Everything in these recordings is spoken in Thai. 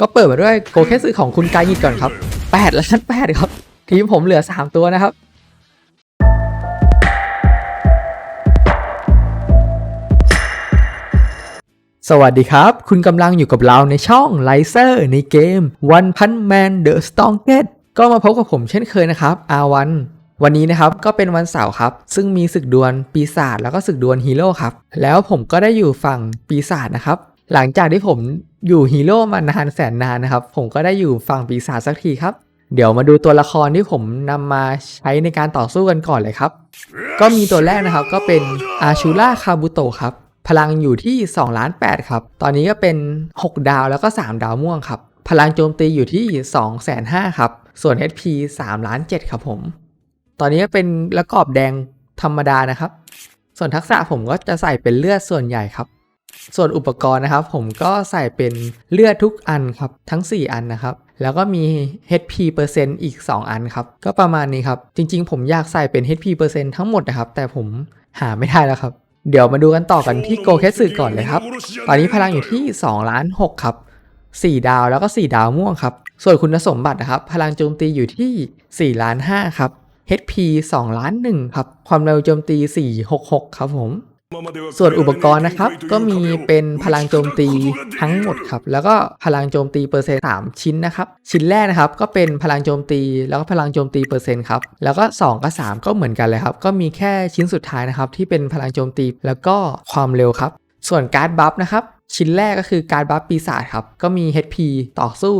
ก็เปิดมาด้วยโกแค่ซื้อของคุณกายยิดก่อนครับ8ล้าน8ครับ ทีมผมเหลือ 3 ตัวนะครับ สวัสดีครับ คุณกำลังอยู่กับเราในช่องไลเซอร์ในเกม One Punch Man The Strongest ก็มาพบกับผมเช่นเคยนะครับ R1 วันนี้นะครับก็เป็นวันเสาร์ครับ ซึ่งมีศึกดวลปีศาจแล้วก็ศึกดวลฮีโร่ครับ แล้วผมก็ได้อยู่ฝั่งปีศาจนะครับ หลังจากที่ผมอยู่ฮีโร่มานานแสนนานนะครับ ผมก็ได้อยู่ฝั่งปีศาจสักทีครับ เดี๋ยวมาดูตัวละครที่ผมนำมาใช้ในการต่อสู้กันก่อนเลยครับ ก็มีตัวแรกนะครับก็เป็นอาชูล่าคาบุโตครับ พลังอยู่ที่2ล้าน8ครับ ตอนนี้ก็เป็น 6 ดาวแล้วก็ 3 ดาวม่วงครับ พลังโจมตีอยู่ที่ 2 5 0 0 0ครับ ส่วน HP 3ล้าน7ครับผม ตอนนี้ก็เป็นระกอบแดงธรรมดานะครับ ส่วนทักษะผมก็จะใส่เป็นเลือดส่วนใหญ่ครับ ส่วนอุปกรณ์นะครับ ผมก็ใส่เป็นเลือดทุกอันครับทั้ง 4 อันนะครับ แล้วก็มี HP เปอร์เซ็นต์อีก 2 อันครับ ก็ประมาณนี้ครับ จริง ๆ ผมอยากใส่เป็น HP เปอร์เซ็นต์ทั้งหมดนะครับ แต่ผมหาไม่ได้แล้วครับ เดี๋ยวมาดูกันต่อกันที่โกเคสึก่อนเลยครับ ตอนนี้พลังอยู่ที่2ล้าน6ครับ4 ดาวแล้วก็ 4 ดาวม่วงครับ ส่วนคุณสมบัตินะครับ พลังโจมตีอยู่ที่4ล้าน5ครับ HP 2ล้าน1ครับ ความเร็วโจมตี 466 ครับผม ส่วนอุปกรณ์นะครับ ก็มีเป็นพลังโจมตีทั้งหมดครับ แล้วก็พลังโจมตีเปอร์เซ็นต์3ชิ้นนะครับ ชิ้นแรกนะครับก็เป็นพลังโจมตีแล้วก็พลังโจมตีเปอร์เซ็นต์ครับ แล้วก็ 2 กับ 3 ก็เหมือนกันเลยครับ ก็มีแค่ชิ้นสุดท้ายนะครับ ที่เป็นพลังโจมตีแล้วก็ความเร็วครับ ส่วนการ์ดบัฟนะครับชิ้นแรกก็คือการบัฟปีศาจครับ ก็มี HP ต่อสู้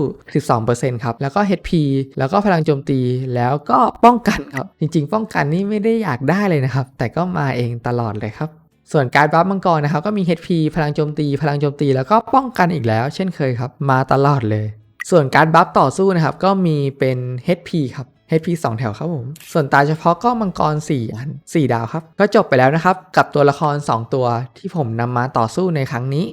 12%ครับ แล้วก็ HP แล้วก็พลังโจมตี แล้วก็ป้องกันครับ จริงๆ ป้องกันนี่ไม่ได้อยากได้เลยนะครับ แต่ก็มาเองตลอดเลยครับ ส่วนการบัฟมังกรนะครับก็มี HP พลังโจมตี พลังโจมตี แล้วก็ป้องกันอีกแล้ว เช่นเคยครับ มาตลอดเลย ส่วนการบัฟต่อสู้นะครับก็มีเป็น HP ครับ HP 2 แถวครับผม ส่วนตาเฉพาะก็มังกร 4 อัน 4 ดาวครับ ก็จบไปแล้วนะครับ กับตัวละคร 2 ตัวที่ผมนำมาต่อสู้ในครั้งนี้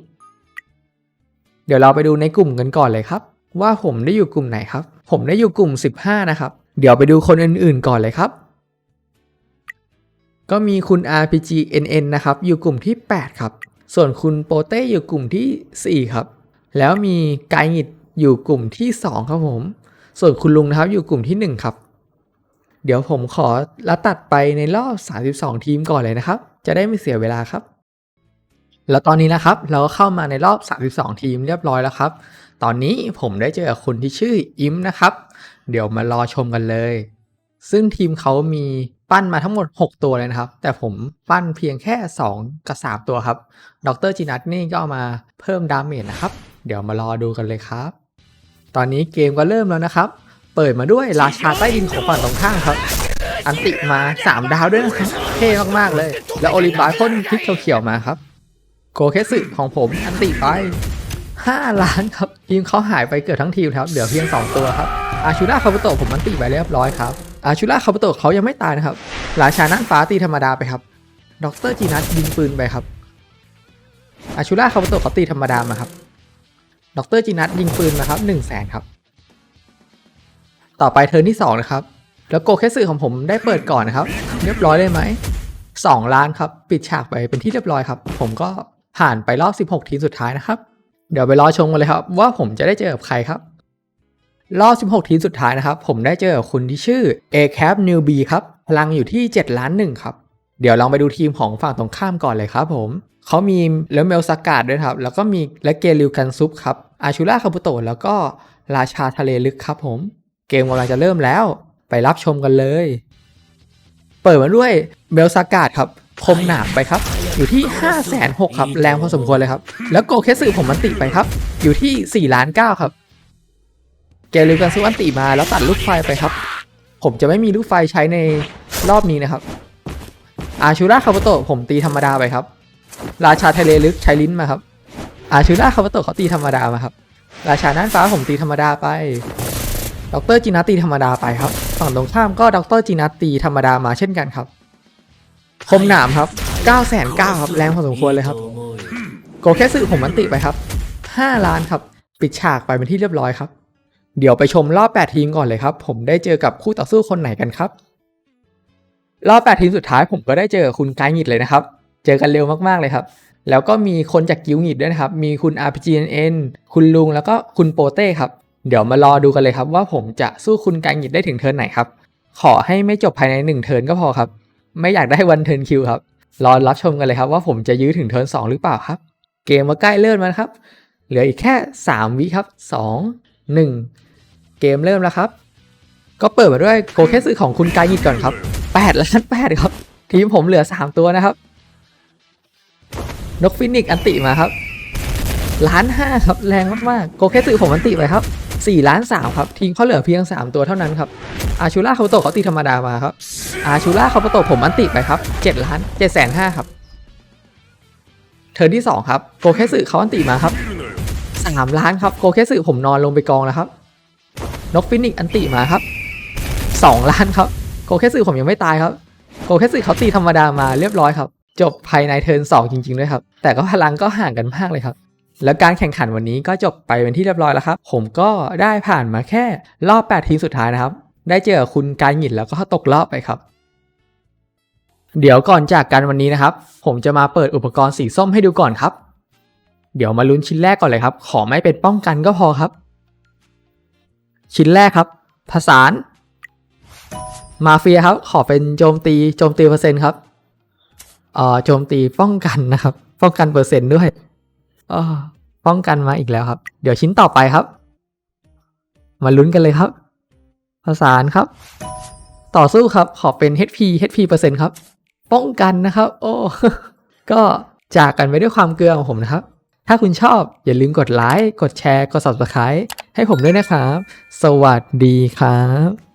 เดี๋ยวเราไปดูในกลุ่มกันก่อนเลยครับ ว่าผมได้อยู่กลุ่มไหนครับ ผมได้อยู่กลุ่ม 15 นะครับ เดี๋ยวไปดูคนอื่นๆ ก่อนเลยครับ ก็มีคุณ RPG NN นะครับ อยู่กลุ่มที่ 8 ครับ ส่วนคุณโปเต้อยู่กลุ่มที่ 4 ครับ แล้วมีไกงิดอยู่กลุ่มที่ 2 ครับผม ส่วนคุณลุงนะครับอยู่กลุ่มที่ 1 ครับ เดี๋ยวผมขอละตัดไปในรอบ 32 ทีมก่อนเลยนะครับ จะได้ไม่เสียเวลาครับ แล้วตอนนี้นะครับ เราก็เข้ามาในรอบ 32 ทีมเรียบร้อยแล้วครับ ตอนนี้ผมได้เจอคนที่ชื่ออิมนะครับ เดี๋ยวมารอชมกันเลย ซึ่งทีมเขามีปั้นมาทั้งหมด 6 ตัวเลยนะครับ แต่ผมปั้นเพียงแค่ 2 กับ 3 ตัวครับ ดรจินัทนี่ก็เอามาเพิ่มดาเมจนะครับ เดี๋ยวมารอดูกันเลยครับ ตอนนี้เกมก็เริ่มแล้วนะครับ เปิดมาด้วยราชาใต้ดินของฝั่งตรงข้ามครับ อันติมา 3 ดาวด้วยนะครับ เท่มากๆเลย แล้วโอลิมบายพ่นพิกเขียวๆมาครับ โกเคสึของผมอันติไป 5 ล้านครับทีมเขาหายไปเกือบทั้งทีมครับ เหลือเพียง 2 ตัวครับอาชูราคาบุโตะผมอันติไปเรียบร้อยครับ อาชูราคาบุโตะเขายังไม่ตายนะครับราชาน่านฟ้าตีธรรมดาไปครับ ด็อกเตอร์จีนัทยิงปืนไปครับ อาชูราคาบุโตะเขาตีธรรมดามาครับ ด็อกเตอร์จีนัทยิงปืนมาครับ1 0 0 0 0แสนครับ ต่อไปเทิร์นที่2นะครับ แล้วโกเคสึของผมได้เปิดก่อนนะครับ เรียบร้อยเลยไหม2ล้านครับ ปิดฉากไปเป็นที่เรียบร้อยครับ ผมก็ผ่านไปรอบ 16 ทีมสุดท้ายนะครับ เดี๋ยวไปรอชมกันเลยครับ ว่าผมจะได้เจอกับใครครับ รอบ 16 ทีมสุดท้ายนะครับ ผมได้เจอกับคุณที่ชื่อ a c a p n e w b ครับ พลังอยู่ที่ 7 ล้านหนึ่งครับ เดี๋ยวลองไปดูทีมของฝั่งตรงข้ามก่อนเลยครับผม เขามีเลเมลสกาดด้วยครับ แล้วก็มีและเกลิวกันซุปครับ อาชูราคาบุโตะแล้วก็ราชาทะเลลึกครับผม เกมกำลังจะเริ่มแล้ว ไปรับชมกันเลย เปิดมาด้วยเบลสากาดครับ คมหนามไปครับ อยู่ที่ 5 6 0 0 0ครับ แรงพอสมควรเลยครับ แล้วโกเคสึผมมันติไปครับ อยู่ที่4ล้าน9ครับ เกลิวกันซุปอันติมาแล้วตัดลูกไฟไปครับ ผมจะไม่มีลูกไฟใช้ในรอบนี้นะครับ อาชูราคาบุโตะผมตีธรรมดาไปครับ ราชาทะเลลึกใช้ลิ้นมาครับ อาชูราคาบุโตะเขาตีธรรมดามาครับ ราชาน่านฟ้าผมตีธรรมดาไปดรจินาตีธรรมดาไปครับ ฝั่งตรงข้ามก็ดรจินาตีธรรมดามาเช่นกันครับคมหนามครับ9 9 0 0 0ครับแรงพอสมควรเลยครับ โกแค่สื่อผมมันติไปครับ 5 ล้านครับ ปิดฉากไปเป็นที่เรียบร้อยครับ เดี๋ยวไปชมรอบ 8 ทีมก่อนเลยครับ ผมได้เจอกับคู่ต่อสู้คนไหนกันครับ รอบ 8 ทีมสุดท้ายผมก็ได้เจอคุณไกด์งิดเลยนะครับ เจอกันเร็วมากๆเลยครับ แล้วก็มีคนจากกิวหงิดด้วยนะครับ มีคุณ RPGNN คุณลุงแล้วก็คุณโปเต้ครับ เดี๋ยวมารอดูกันเลยครับ ว่าผมจะสู้คุณกายหงิดได้ถึงเทิร์นไหนครับ ขอให้ไม่จบภายในหนึ่งเทิร์นก็พอครับ ไม่อยากได้วันเทิร์นคิวครับ รอรับชมกันเลยครับ ว่าผมจะยื้อถึงเทิร์นสองหรือเปล่าครับ เกมมาใกล้เริ่มแล้วนครับ เหลืออีกแค่ 3 วิครับ 2 1 เกมเริ่มแล้วครับ ก็เปิดมาด้วยโกเคสึของคุณกายหงิดก่อนครับ8ล้าน8ครับ ทีมผมเหลือ 3 ตัวนะครับ นกฟินิกซ์อันติมาครับล้านห้าครับ แรงมากๆโกเคสึผมอันติไปครับ4ล้าน3ครับ ทีมเขาเหลือเพียง 3 ตัวเท่านั้นครับอาชูล่าเขาโตเขาตีธรรมดามาครับอาชูล่าเขาโตผมอันติไปครับ7ล้าน7แสนห้าครับเทิร์นที่ 2 ครับโกเคสึเขาอันติมาครับ 3 ล้านครับโกเคสึผมนอนลงไปกองแล้วครับ นกฟินิกอันติมาครับ 2 ล้านครับโกเคสึผมยังไม่ตายครับโกเคสึเขาตีธรรมดามาเรียบร้อยครับ จบภายในเทิร์น2จริงๆด้วยครับ แต่ก็พลังก็ห่างกันมากเลยครับแล้วการแข่งขันวันนี้ก็จบไปเป็นที่เรียบร้อยแล้วครับ ผมก็ได้ผ่านมาแค่รอบ 8 ทีมสุดท้ายนะครับ ได้เจอคุณการหงิดแล้วก็ตกรอบไปครับ เดี๋ยวก่อนจากกันวันนี้นะครับ ผมจะมาเปิดอุปกรณ์สีส้มให้ดูก่อนครับ เดี๋ยวมาลุ้นชิ้นแรกก่อนเลยครับ ขอไม่เป็นป้องกันก็พอครับ ชิ้นแรกครับ ผสาน มาเฟียครับ ขอเป็นโจมตี โจมตีเปอร์เซ็นต์ครับเอ่อโจมตีป้องกันนะครับ ป้องกันเปอร์เซ็นต์ด้วยออป้องกันมาอีกแล้วครับ เดี๋ยวชิ้นต่อไปครับ มาลุ้นกันเลยครับ ผสานครับ ต่อสู้ครับ ขอเป็น HP HP เปอร์เซ็นต์ครับ ป้องกันนะครับ โอ้ ก็จากกันไปด้วยความเกลือของผมนะครับ ถ้าคุณชอบอย่าลืมกดไลค์ กดแชร์ กด subscribe ให้ผมด้วยนะครับ สวัสดีครับ